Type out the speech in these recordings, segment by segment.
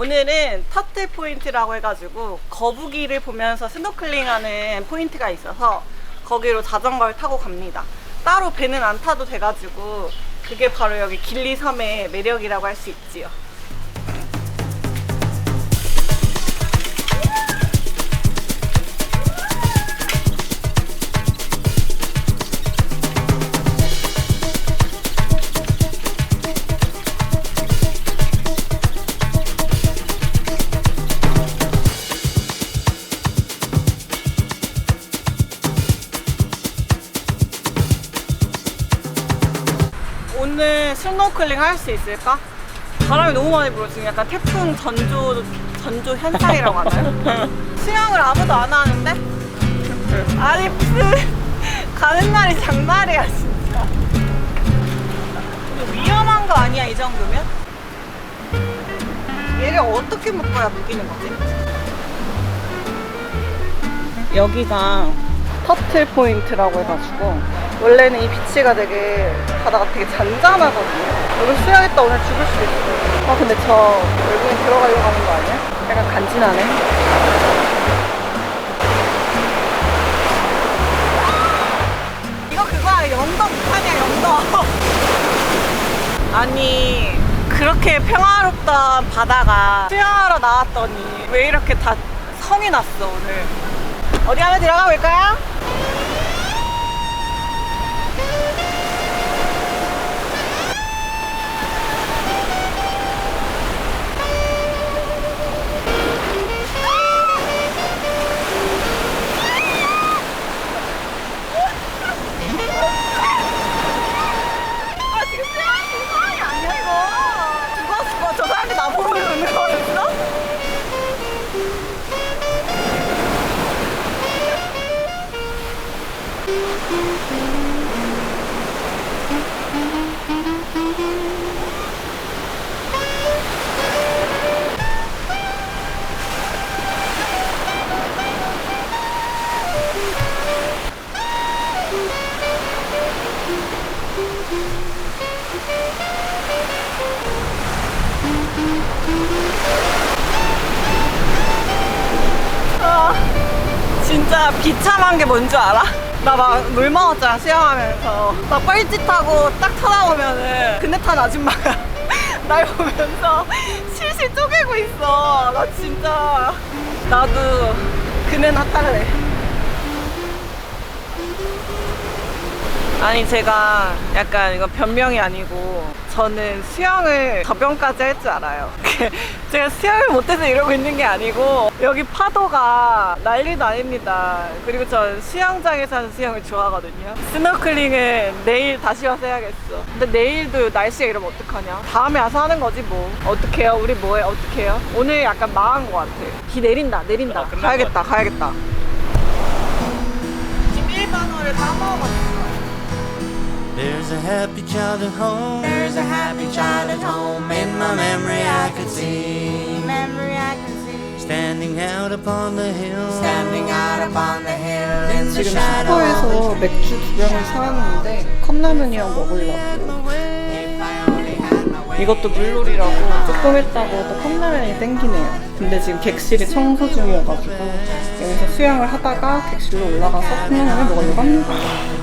오늘은 터틀 포인트라고 해가지고 거북이를 보면서 스노클링하는 포인트가 있어서 거기로 자전거를 타고 갑니다. 따로 배는 안 타도 돼가지고 그게 바로 여기 길리섬의 매력이라고 할 수 있지요. 스노클링 할수 있을까? 바람이 너무 많이 불어 지금 약간 태풍 전조 전조 현상이라고 하나요? 수영을 아무도 안 하는데? 아니 무슨 가는 날이 장날이야 진짜. 이거 위험한 거 아니야 이 정도면? 얘를 어떻게 묶어야 묶이는 거지? 여기가 터틀 포인트라고 해가지고 원래는 이 비치가 되게 바다가 되게 잔잔하거든요. 여기 수영했다 오늘 죽을 수도 있어. 아 근데 저 외국인 들어가려고 하는 거 아니야? 약간 간지나네. 이거 그거야 연덕 아니야 연덕. 아니 그렇게 평화롭던 바다가 수영하러 나왔더니 왜 이렇게 다 성이 났어 오늘. 어디 한번 들어가 볼까요? 사람이 나보고 있는 거였어? 진짜 비참한 게 뭔 줄 알아? 나막물 먹었잖아 수영하면서 나 뻘짓하고 딱 쳐다보면은 그네탄 아줌마가 날 보면서 실실 쪼개고 있어 나 진짜 나도 그네나 탈래 아니 제가 약간 이거 변명이 아니고 저는 수영을 저병까지 할 줄 알아요. 제가 수영을 못해서 이러고 있는 게 아니고 여기 파도가 난리도 아닙니다. 그리고 전 수영장에서 하는 수영을 좋아하거든요. 스노클링은 내일 다시 와서 해야겠어. 근데 내일도 날씨가 이러면 어떡하냐? 다음에 와서 하는 거지 뭐. 어떡해요? 우리 뭐해? 어떡해요? 오늘 약간 망한 것 같아. 비 내린다 내린다. 어, 끝난 가야겠다 가야겠다. 지금 1번호를 까먹었어. There's a happy child at home. There's a happy child at home. In my memory, I could see. memory I can see Standing out upon the hill. standing out upon the hill in the 지금 shadow 슈퍼에서 맥주 두 병을 사왔는데 컵라면이랑 먹으려고 if I only had my way 이것도 물놀이라고 조금 했다고 또 컵라면이 땡기네요 근데 지금 객실이 청소 중이어가지고 여기서 수영을 하다가 객실로 올라가서 컵라면을 먹으려고 합니다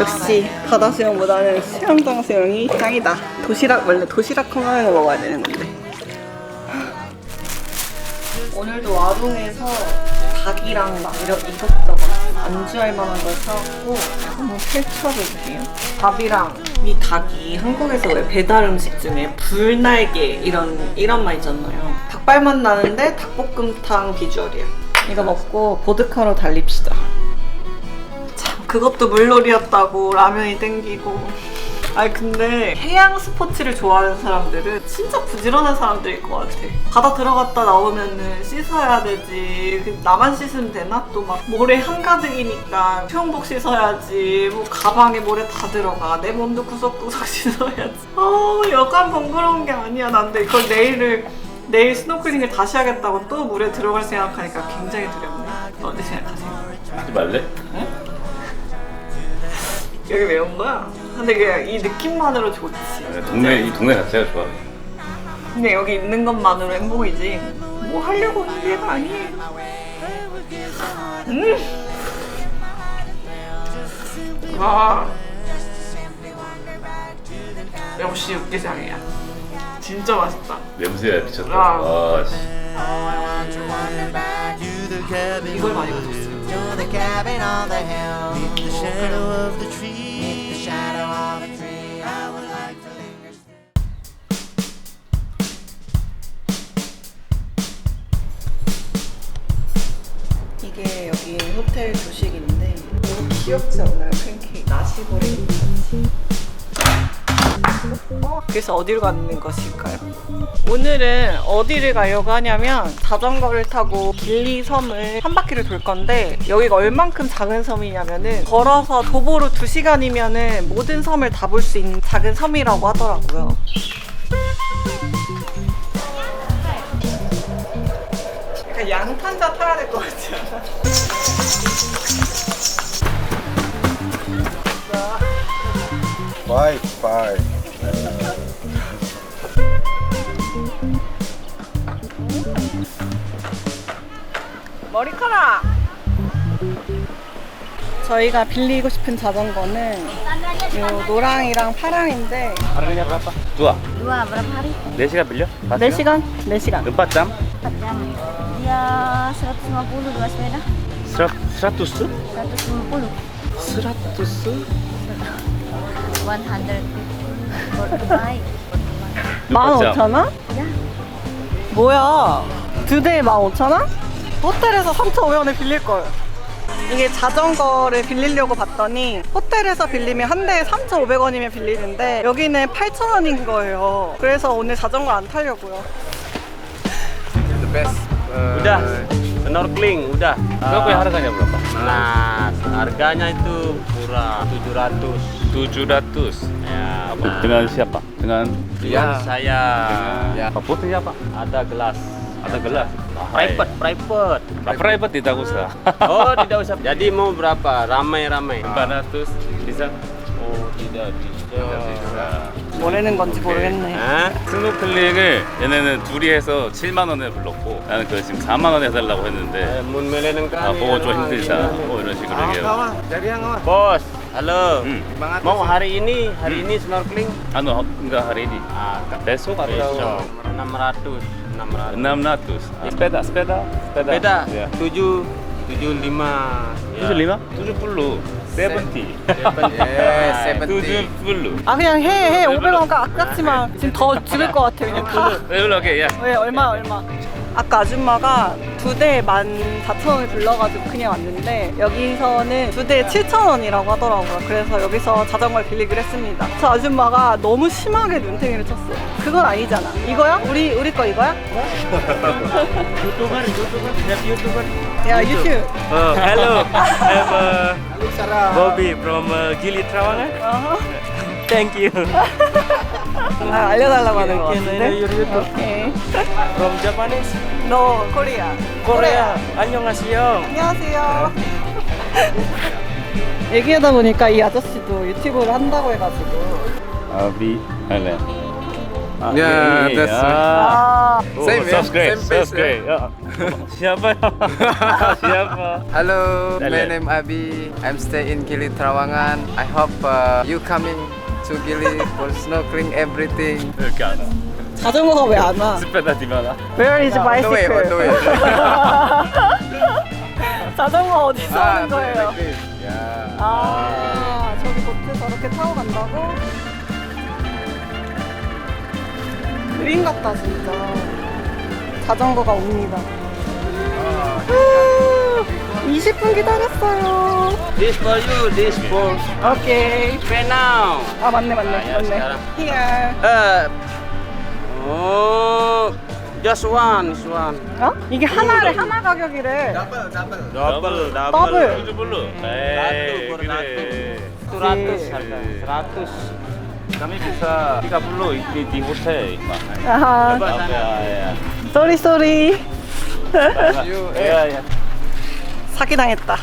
역시 바다 수영보다는 수영장 수영이 짱이다 도시락 원래 도시락 컵라면을 먹어야 되는 건데 오늘도 와동에서 닭이랑 막 이런 이것저것 안주할 만한 걸 사왔고 한번 펼쳐볼게요. 밥이랑 이 닭이 한국에서 왜 배달 음식 중에 불날개 이런 이런 말 있잖아요. 닭발 맛 나는데 닭볶음탕 비주얼이야. 이거 먹고 보드카로 달립시다. 참 그것도 물놀이였다고 라면이 땡기고. 아니 근데 해양 스포츠를 좋아하는 사람들은 진짜 부지런한 사람들일 것 같아. 바다 들어갔다 나오면은 씻어야 되지. 그 나만 씻으면 되나? 또 막 모래 한가득이니까 수영복 씻어야지. 뭐 가방에 모래 다 들어가. 내 몸도 구석구석 씻어야지. 어 여간 번거로운 게 아니야. 난데 이걸 내일을 내일 스노클링을 다시 하겠다고 또 물에 들어갈 생각하니까 굉장히 두렵네 어떻게 생각하세요? 하지 말래? 여기 왜 온 거야? 근데 그냥 이 느낌만으로 좋지. 네, 동네 이 동네 자체가 좋아. 그냥 여기 있는 것만으로 행복이지. 뭐 하려고 온게 아니에요. 음. 와. 역시 육개장이야. 진짜 맛있다. 냄새에 미쳤다. 아. 씨. 이걸 많이 가져왔어요. 이게 여기 호텔 조식인데 너무 귀엽지 않나요? 팬케이크 나시고랭 같이 어? 그래서 어디로 가는 것일까요? 오늘은 어디를 가려고 하냐면 자전거를 타고 길리 섬을 한 바퀴를 돌 건데 여기가 얼만큼 작은 섬이냐면은 걸어서 도보로 2시간이면은 모든 섬을 다 볼 수 있는 작은 섬이라고 하더라고요. 약간 양탄자 타야 될 것 같지 않아? 와이파이 머리카락! 저희가 빌리고 싶은 자전거는 요 노랑이랑 파랑인데 하루냐 berapa? Dua. Dua berapa hari? 4시간 빌려? 4시간? 4시간 4 jam? 4 jam. Dia 150 dua sepeda. 100? 100? 150. 100? 100 for bike. 15,000원? Ya. 뭐야 두 대에 15,000원? 호텔에서 3,500원에 빌릴걸 이게 자전거를 빌리려고 봤더니 호텔에서 빌리면 한 대에 3,500원이면 빌리는데 여기는 8,000원인 거예요 그래서 오늘 자전거 안 타려고요 the best uh, Udah, snorkeling udah. Berapa yang harganya berapa? Nah, harganya itu murah, 700. 700. Ya, Dengan siapa? Dengan Ya. saya. Ya. Apa putihnya apa? Ada gelas. Ada gelas. Private, private. Ah, private tidak usah. Oh, tidak usah. Jadi mau berapa? Ramai-ramai. 400 bisa. Oh, tidak bisa. 뭐라는 건지. 모르겠네 Hah? 스노클링을 얘네는 둘이 해서 7만 원에 불렀고 나는 그 지금 4만 원에 해달라고 Eh, 했는데 Mun melenan 아, kali. 보고 좀 힘들다. 뭐 이런 식으로 얘기해요. Bos, halo. 음. banget Mau hari ini, hari ini snorkeling? 아, 너 hari ini. Ah, Besok atau besok 600. 600. 600. Ah, sepeda, sepeda, sepeda. Beda. Ya. 7 75. Ya. 75? 70. 70. yeah 70 70. 아 그냥 해 해 500원 아깝지만 지금 더 죽을 것 같아 그냥 가 네, 오케이, 야. 왜 얼마 얼마 아까 아줌마가 두 대에 14,000원을 불러가지고 그냥 왔는데 여기서는 두 대에 7,000원이라고 하더라고요 그래서 여기서 자전거를 빌리기로 했습니다 저 아줌마가 너무 심하게 눈탱이를 쳤어요 그건 아니잖아 이거야? 우리 우리 거 이거야? YouTuber, YouTuber, siap YouTuber. 야 유튜브 Oh, hello. I'm uh, Bobby from uh, Gili Trawangan. 어허. Thank you. 아, 알려달라고 하는 거 같은데 네. 오케이 From Japanese. 너 코리아 Korea. 안녕하세요. 안녕하세요. 얘기하다 보니까 이 아저씨도 유튜브를 한다고 해가지고. Abdi Thailand. Ah, Ya, ini. that's 아, Ah. Same, Oh, ya? subscribe, Same page, subscribe. Ya. Siapa ya? Siapa? Hello, my Dale. name Abi. I'm stay in Gili Trawangan. I hope uh, you coming to Gili for snorkeling everything. 이렇게 안 와. 자전거가 왜 안 와? 스페다 디마나. Where is On the way, on the bicycle? way. 자전거 어디서 Ah, 오는 거예요? like this. Yeah. 아, 저기 보트 저렇게 타고 간다고? 그림 같다, 진짜. 자전거가 옵니다. 후, 20분 기다렸어요. This for you, this for 오케이. pay now. 아, 맞네, 맞네, 아, 야, 맞네. Here. Uh, oh, just one, this one. 어? 이게 하나를 하나 가격이래. Double, Double. Satu Eh, per gede. satu. 100 Iya. harga. 100. Kami bisa 30 di, di hotel, Pak. 아하. Apa sana. ya? 쏘리 쏘리. You, Ya, ya. 사기당했다.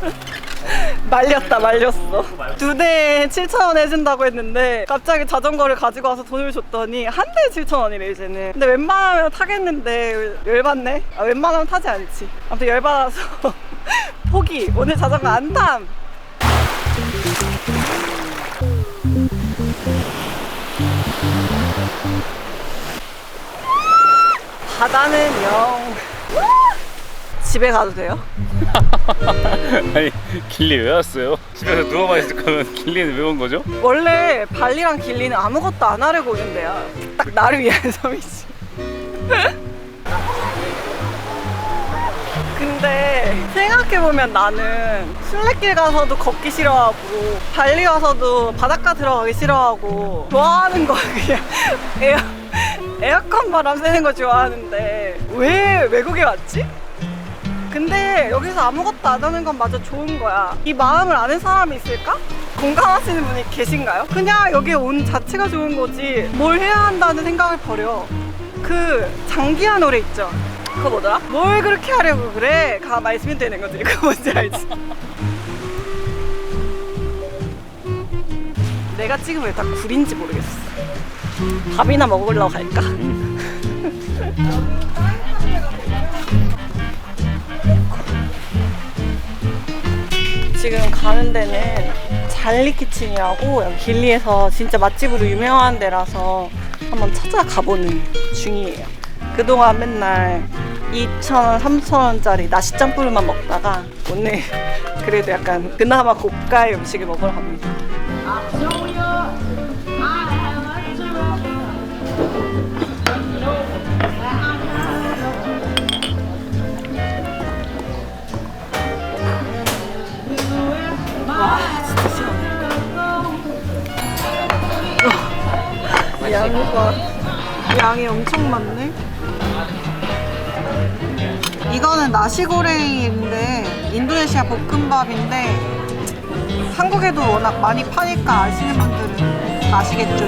말렸다 말렸어. 두 대에 7,000원 해준다고 했는데 갑자기 자전거를 가지고 와서 돈을 줬더니 한 대에 7,000원이래 이제는. 근데 웬만하면 타겠는데 열받네? 아, 웬만하면 타지 않지. 아무튼 열받아서 포기. 오늘 자전거 안탐! 바다는 영 집에 가도 돼요? 아니 길리 왜 왔어요? 집에서 누워만 있을 거면 길리는 왜 온 거죠? 원래 발리랑 길리는 아무것도 안 하려고 오는 데야. 딱 나를 위한 섬이지. 근데 생각해보면 나는 순례길 가서도 걷기 싫어하고 발리 가서도 바닷가 들어가기 싫어하고 좋아하는 거 그냥 에어, 에어컨 바람 쐬는 거 좋아하는데 왜 외국에 왔지? 근데 여기서 아무것도 안 하는 건 마저 좋은 거야. 이 마음을 아는 사람이 있을까? 공감하시는 분이 계신가요? 그냥 여기 온 자체가 좋은 거지. 뭘 해야 한다는 생각을 버려. 그 장기하 노래 있죠? 그거 뭐더라? 뭘 그렇게 하려고 그래? 가 말씀이 되는 거지. 그거 뭔지 알지? 내가 지금 왜다 굴인지 모르겠어. 밥이나 먹으러 갈까? 지금 가는 데는 잘리 키친이라고 여기 길리에서 진짜 맛집으로 유명한 데라서 한번 찾아가보는 중이에요. 그동안 맨날 2,000원, 3,000원짜리 나시 짬뿌르만 먹다가 오늘 그래도 약간 그나마 고가의 음식을 먹으러 갑니다. 양이 봐. 양이 엄청 많네. 이거는 나시고랭인데 인도네시아 볶음밥인데 한국에도 워낙 많이 파니까 아시는 분들은 아시겠죠?